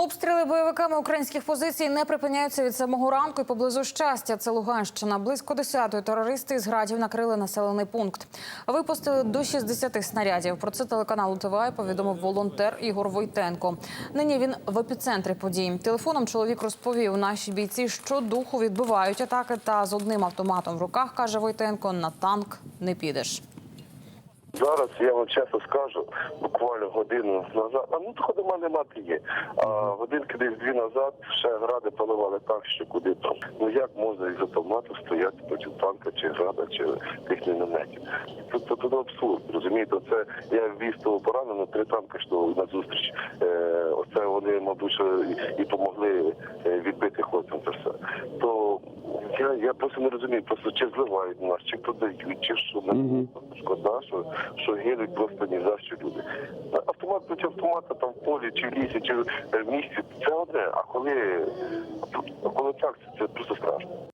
Обстріли бойовиками українських позицій не припиняються від самого ранку і поблизу щастя. Це Луганщина. Близько 10-ї терористи із градів накрили населений пункт. Випустили до 60 снарядів. Про це телеканалу ТВА повідомив волонтер Ігор Войтенко. Нині він в епіцентрі подій. Телефоном чоловік розповів, наші бійці щодуху відбивають атаки. Та з одним автоматом в руках каже Войтенко: на танк не підеш. Зараз я вам чесно скажу, буквально годину назад, а ну то нема нема ти є. А годинки десь дві назад ще гради поливали так, що куди там. Ну як можна із автомату стояти проти танка чи града, чи тих мінометів? Це, це, це абсурд, розумієте? Це я віз того поранено, три танки йшли на зустріч. Е, оце вони, мабуть, і, і помогли е, відбити хлопцям це все. То я, я просто не розумію, просто чи зливають нас, чи продають, чи що мені шкода, що, що гинуть просто ні за що люди. Автомат проти автомата там в полі, чи в лісі, чи в місті, це одне. А коли, коли так, це, це просто страшно.